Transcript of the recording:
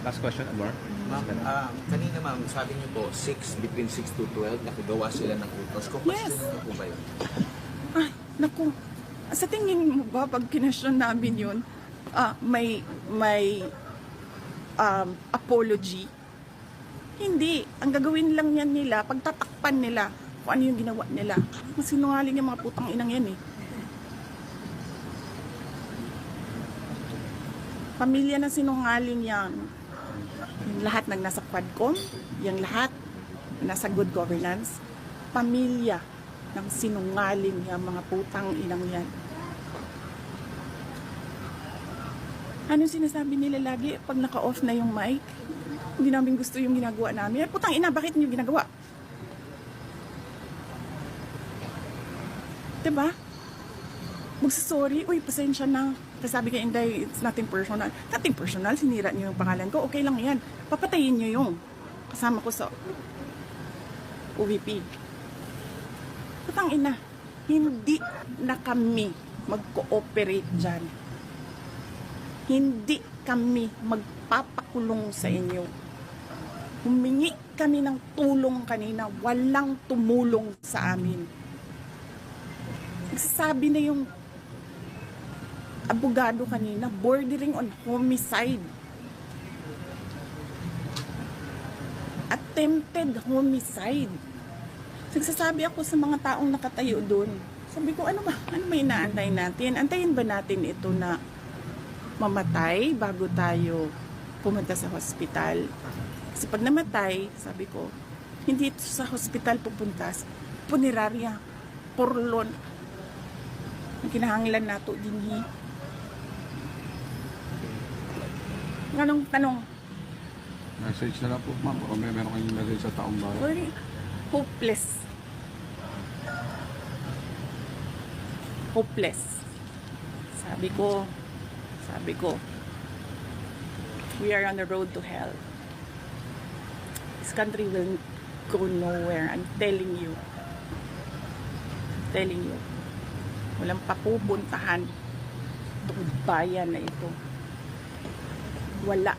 Last question, Amor. Ma'am, ah, kanina ma'am, sabi niyo po, 6, between 6 to 12, nakagawa sila ng utos. Kung Yes. question po ba yun? Ay, naku. Sa tingin mo ba, pag kinasyon namin yun, ah, may, may um, apology? Hindi. Ang gagawin lang yan nila, pagtatakpan nila kung ano yung ginawa nila. Masinungaling yung mga putang inang yan eh. Pamilya na sinungaling yan. Lahat ng nasa Quadcom, yung lahat nasa good governance, pamilya ng sinungaling yung mga putang inang yan. Ano sinasabi nila lagi pag naka-off na yung mic? Hindi namin gusto yung ginagawa namin. Putang ina, bakit niyo ginagawa? Diba? Magsasorry, uy, pasensya na. Kasi sabi kay Inday, it's nothing personal. Nothing personal, sinira niyo yung pangalan ko. Okay lang yan. Papatayin niyo yung kasama ko sa OVP. Putang ina, hindi na kami mag-cooperate dyan. Hindi kami magpapakulong sa inyo. Humingi kami ng tulong kanina, walang tumulong sa amin. Nagsasabi na yung abogado kanina, bordering on homicide. Attempted homicide. Nagsasabi ako sa mga taong nakatayo doon. Sabi ko, ano ba? Ano ba inaantay natin? Antayin ba natin ito na mamatay bago tayo pumunta sa hospital? Kasi pag namatay, sabi ko, hindi ito sa hospital pupunta. Punerarya, purlon. Ang kinahanglan nato din Anong tanong? Message na lang po, ma'am. O may meron kayong message sa taong bayan. Very hopeless. Hopeless. Sabi ko, sabi ko, we are on the road to hell. This country will go nowhere. I'm telling you. telling you. Walang papupuntahan itong bayan na ito. ولا